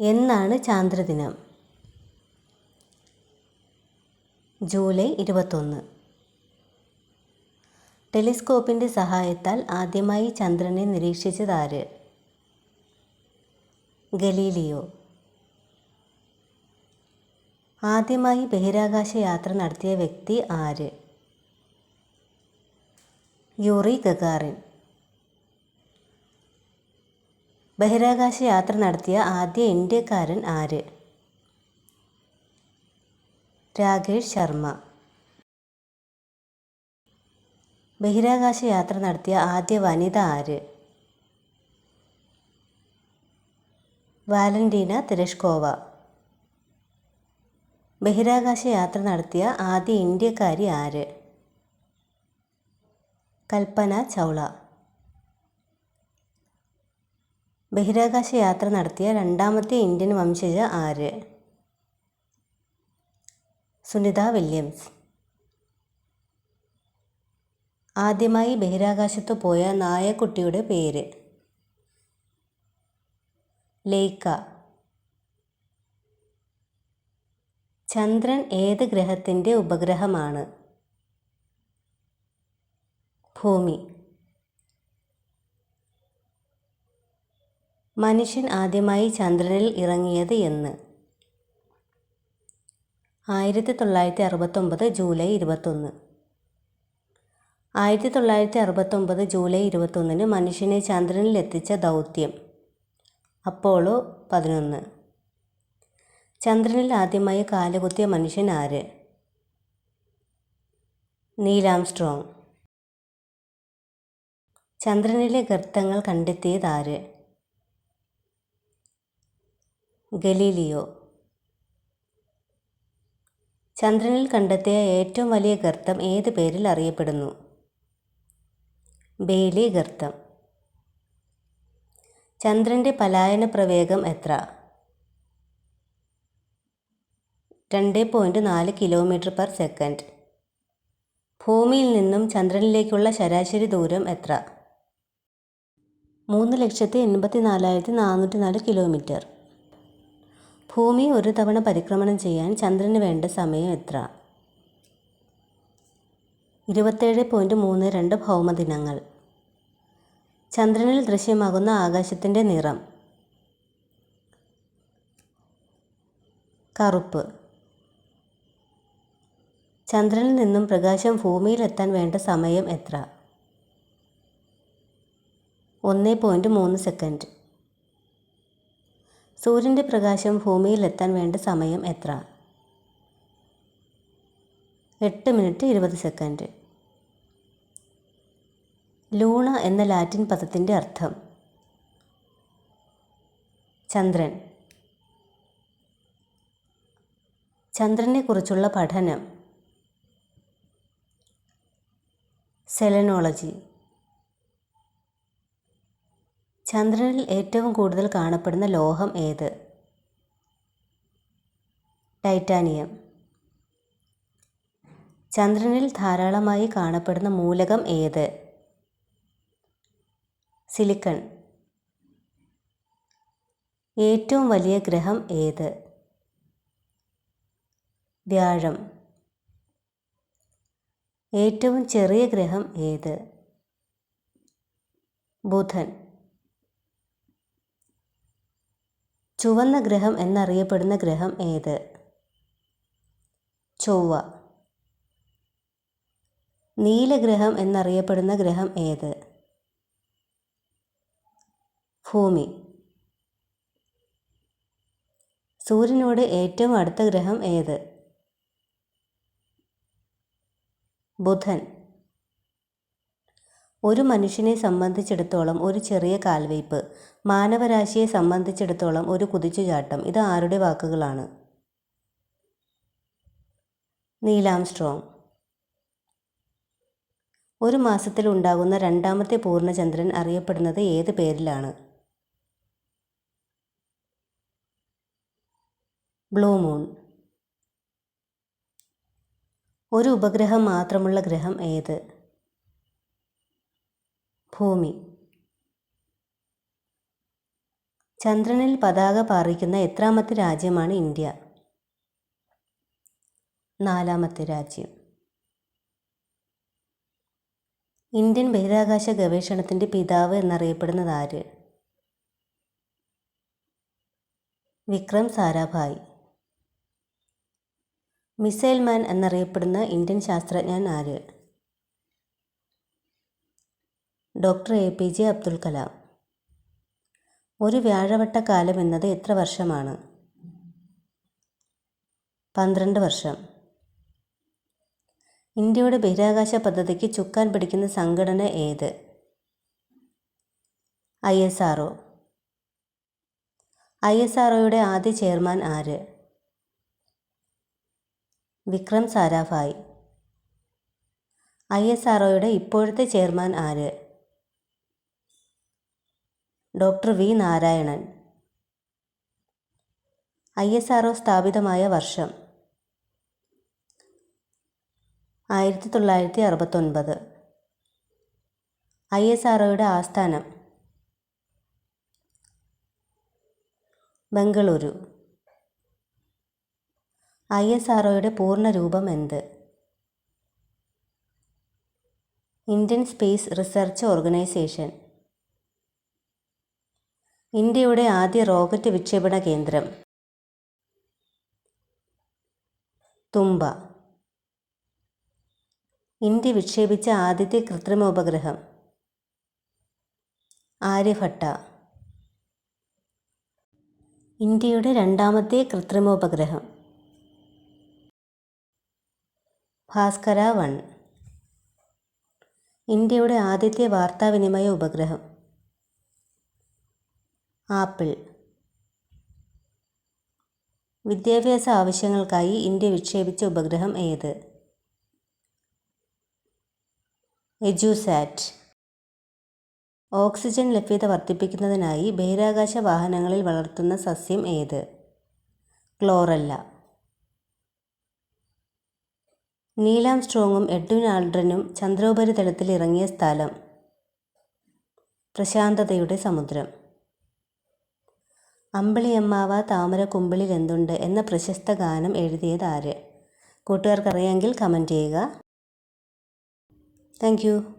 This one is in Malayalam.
എന്നാണ് ചാന്ദ്രദിനം. ജൂലൈ ഇരുപത്തൊന്ന്. ടെലിസ്കോപ്പിന്റെ സഹായത്താൽ ആദ്യമായി ചന്ദ്രനെ നിരീക്ഷിച്ചതാര് ഗലീലിയോ. ആദ്യമായി ബഹിരാകാശ യാത്ര നടത്തിയ വ്യക്തി ആര്? Yuri Gagarin. ബഹിരാകാശ യാത്ര നടത്തിയ ആദ്യ ഇന്ത്യക്കാരൻ ആര്? രാകേഷ് ശർമ്മ. ബഹിരാകാശ യാത്ര നടത്തിയ ആദ്യ വനിത ആര്? Valentina Tereshkova. ബഹിരാകാശ യാത്ര നടത്തിയ ആദ്യ ഇന്ത്യക്കാരി ആര്? കൽപ്പന ചൗള. ബഹിരാകാശ യാത്ര നടത്തിയ രണ്ടാമത്തെ ഇന്ത്യൻ വംശജ ആര്? സുനിത വില്യംസ്. ആദ്യമായി ബഹിരാകാശത്ത് പോയ നായക്കുട്ടിയുടെ പേര്. ലേക്ക ചന്ദ്രൻ ഏത് ഗ്രഹത്തിന്റെ ഉപഗ്രഹമാണ്? ഭൂമി. മനുഷ്യൻ ആദ്യമായി ചന്ദ്രനിൽ ഇറങ്ങിയത് എന്ന്. ആയിരത്തി തൊള്ളായിരത്തി അറുപത്തൊമ്പത് ജൂലൈ ഇരുപത്തൊന്ന്. ആയിരത്തി തൊള്ളായിരത്തി അറുപത്തൊമ്പത് ജൂലൈ ഇരുപത്തൊന്നിന് മനുഷ്യനെ ചന്ദ്രനിൽ എത്തിച്ച ദൗത്യം. അപ്പോളോ പതിനൊന്ന്. ചന്ദ്രനിൽ ആദ്യമായി കാലുകുത്തിയ മനുഷ്യൻ ആര്? നീലാംസ്ട്രോങ് ചന്ദ്രനിലെ ഗർത്തങ്ങൾ കണ്ടെത്തിയതാര് ഗലീലിയോ. ചന്ദ്രനിൽ കണ്ടെത്തിയ ഏറ്റവും വലിയ ഗർത്തം ഏത് പേരിൽ അറിയപ്പെടുന്നു? ബേലി ഗർത്തം. ചന്ദ്രന്റെ പലായന പ്രവേഗം എത്ര? രണ്ട് പോയിന്റ് നാല് കിലോമീറ്റർ പെർ സെക്കൻഡ്. ഭൂമിയിൽ നിന്നും ചന്ദ്രനിലേക്കുള്ള ശരാശരി ദൂരം എത്ര? മൂന്ന് ലക്ഷത്തി എൺപത്തി നാലായിരത്തി നാനൂറ്റി നാല് കിലോമീറ്റർ. ഭൂമി ഒരു തവണ പരിക്രമണം ചെയ്യാൻ ചന്ദ്രന് വേണ്ട സമയം എത്ര? ഇരുപത്തേഴ് പോയിന്റ് മൂന്ന് രണ്ട് ഭൗമദിനങ്ങൾ ചന്ദ്രനിൽ ദൃശ്യമാകുന്ന ആകാശത്തിന്റെ നിറം. കറുപ്പ്. ചന്ദ്രനിൽ നിന്നും പ്രകാശം ഭൂമിയിലെത്താൻ വേണ്ട സമയം എത്ര? ഒന്ന് പോയിന്റ് മൂന്ന് സെക്കൻഡ്. സൂര്യന്റെ പ്രകാശം ഭൂമിയിലെത്താൻ വേണ്ട സമയം എത്ര? എട്ട് മിനിറ്റ് ഇരുപത് സെക്കൻഡ്. ലൂണ എന്ന ലാറ്റിൻ പദത്തിന്റെ അർത്ഥം. ചന്ദ്രൻ. ചന്ദ്രനെക്കുറിച്ചുള്ള പഠനം. സെലനോളജി. ചന്ദ്രനിൽ ഏറ്റവും കൂടുതൽ കാണപ്പെടുന്ന ലോഹം ഏത്? ടൈറ്റാനിയം. ചന്ദ്രനിൽ ധാരാളമായി കാണപ്പെടുന്ന മൂലകം ഏത്? സിലിക്കൺ. ഏറ്റവും വലിയ ഗ്രഹം ഏത്? വ്യാഴം. ഏറ്റവും ചെറിയ ഗ്രഹം ഏത്? ബുധൻ. ചുവന്ന ഗ്രഹം എന്നറിയപ്പെടുന്ന ഗ്രഹം ഏത്? ചൊവ്വ. നീലഗ്രഹം എന്നറിയപ്പെടുന്ന ഗ്രഹം ഏത്? ഭൂമി. സൂര്യനോട് ഏറ്റവും അടുത്ത ഗ്രഹം ഏത്? ബുധൻ. ഒരു മനുഷ്യനെ സംബന്ധിച്ചിടത്തോളം ഒരു ചെറിയ കാൽവയ്പ് മാനവരാശിയെ സംബന്ധിച്ചിടത്തോളം ഒരു കുതിച്ചുചാട്ടം ഇത് ആരുടെ വാക്കുകളാണ്? നീലാംസ്ട്രോങ് ഒരു മാസത്തിൽ ഉണ്ടാകുന്ന രണ്ടാമത്തെ പൂർണചന്ദ്രൻ അറിയപ്പെടുന്നത് ഏത് പേരിലാണ്? Blue moon. ഒരു ഉപഗ്രഹം മാത്രമുള്ള ഗ്രഹം ഏത്? ഭൂമി. ചന്ദ്രനിൽ പതാക പാറിക്കുന്ന എത്രാമത്തെ രാജ്യമാണ് ഇന്ത്യ? നാലാമത്തെ രാജ്യം. ഇന്ത്യൻ ബഹിരാകാശ ഗവേഷണത്തിന്റെ പിതാവ് എന്നറിയപ്പെടുന്നത് ആര്? വിക്രം സാരാഭായ്. മിസൈൽ മാൻ എന്നറിയപ്പെടുന്ന ഇന്ത്യൻ ശാസ്ത്രജ്ഞൻ ആര്? Doctor A P J Abdul Kalam. ഒരു വ്യാഴവട്ട കാലം എന്നത് എത്ര വർഷമാണ്? പന്ത്രണ്ട് വർഷം. ഇന്ത്യയുടെ ബഹിരാകാശ പദ്ധതിക്ക് ചുക്കാൻ പിടിക്കുന്ന സംഘടന ഏത്? I S R O. I S R ഒയുടെ ആദ്യ ചെയർമാൻ ആര്? Vikram Sarabhai. I S R ഒയുടെ ഇപ്പോഴത്തെ ചെയർമാൻ ആര്? Doctor V Narayanan. I S R O സ്ഥാപിതമായ വർഷം. ആയിരത്തി തൊള്ളായിരത്തി അറുപത്തൊൻപത് ഐ എസ് ആർ ഒയുടെ ആസ്ഥാനം. ബംഗളൂരു. ഐ എസ് ആർ ഒയുടെ പൂർണ രൂപം എന്ത്? Indian space research organisation. ഇന്ത്യയുടെ ആദ്യ റോക്കറ്റ് വിക്ഷേപണ കേന്ദ്രം. തുമ്പ. ഇന്ത്യ വിക്ഷേപിച്ച ആദ്യത്തെ കൃത്രിമോപഗ്രഹം. ആര്യഭട്ട. ഇന്ത്യയുടെ രണ്ടാമത്തെ കൃത്രിമോപഗ്രഹം. ഭാസ്കര വൺ. ഇന്ത്യയുടെ ആദ്യത്തെ വാർത്താവിനിമയ ഉപഗ്രഹം. ആപ്പിൾ. വിദ്യാഭ്യാസ ആവശ്യങ്ങൾക്കായി ഇന്ത്യ വിക്ഷേപിച്ച ഉപഗ്രഹം ഏത്? എജുസാറ്റ്. ഓക്സിജൻ ലഭ്യത വർദ്ധിപ്പിക്കുന്നതിനായി ബഹിരാകാശ വാഹനങ്ങളിൽ വളർത്തുന്ന സസ്യം ഏത്? ക്ലോറല്ല. നീലാം സ്ട്രോങ്ങും എഡ്വിൻ ആൾഡ്രനും ചന്ദ്രോപരിതലത്തിൽ ഇറങ്ങിയ സ്ഥലം. പ്രശാന്തതയുടെ സമുദ്രം. അമ്പിളിയമ്മാവ താമര കുമ്പിളിൽ എന്തുണ്ട് എന്ന പ്രശസ്ത ഗാനം എഴുതിയത് ആര്? കൂട്ടുകാർക്കറിയാമെങ്കിൽ കമന്റ് ചെയ്യുക. താങ്ക്